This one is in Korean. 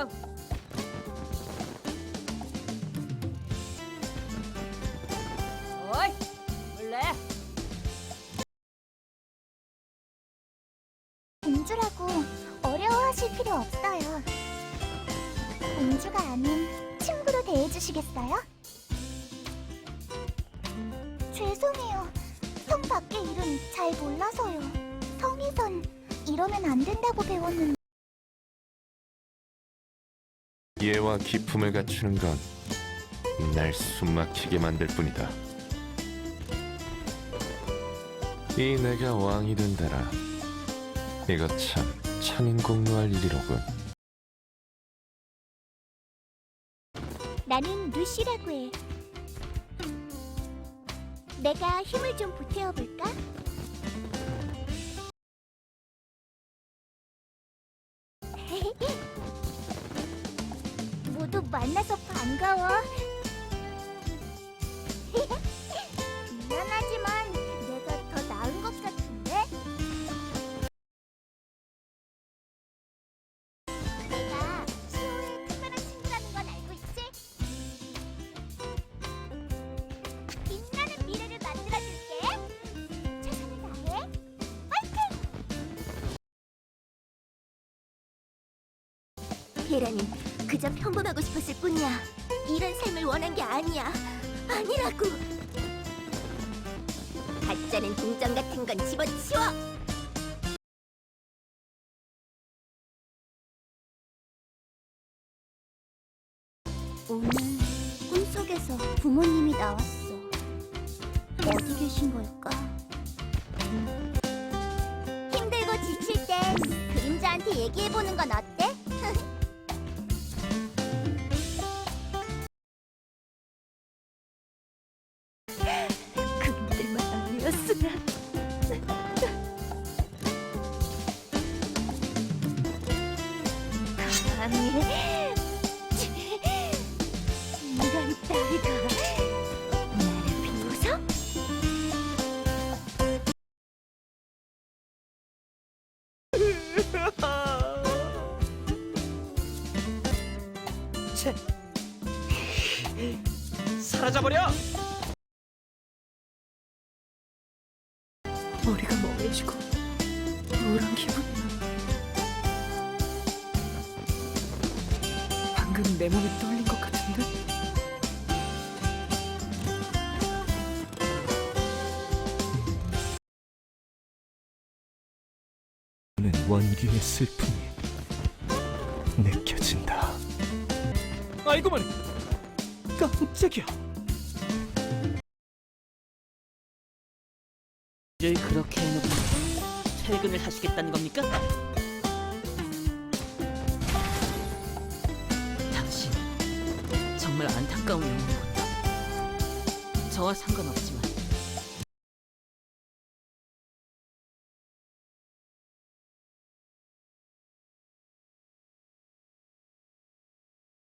중. 어이, 원래 공주라고 어려워하실 필요 없어요. 공주가 아닌 친구로 대해주시겠어요? 죄송해요. 성 밖의 일은 잘 몰라서요. 성에선 이러면 안 된다고 배웠는데. 예와 기품을 갖추는 건 날 숨막히게 만들 뿐이다. 이 내가 왕이 된다라. 이거 참 창인공노할 일이로군. 나는 루시라고 해. 내가 힘을 좀 보태어 볼까? 모두 만나서 반가워. 미안하지만 내가 더 나은 것 같은데? 내가 시호의 특별한 친구라는 건 알고 있지? 빛나는 미래를 만들어줄게. 최선을 다해. 파이팅! 계란은 그저 평범하고 싶었을 뿐이야. 이런 삶을 원한 게 아니야. 아니라고. 가짜는 동전 같은 건 집어치워. 오늘 꿈속에서 부모님이 나왔어. 어디 계신 걸까? 힘들고 지칠 땐 그림자한테 얘기해보는 건 어때? 사라져버려! 머리가 멍해지고 우울한 기분이야. 방금 내 몸이 떨린 것 같은데? 는 원기의 슬픔이 느껴진다. 아이고 머리! 깜짝이야! 를 그렇게 해놓고 퇴근을 하시겠다는 겁니까? 당신 정말 안타까운 영혼이군요. 저와 상관없이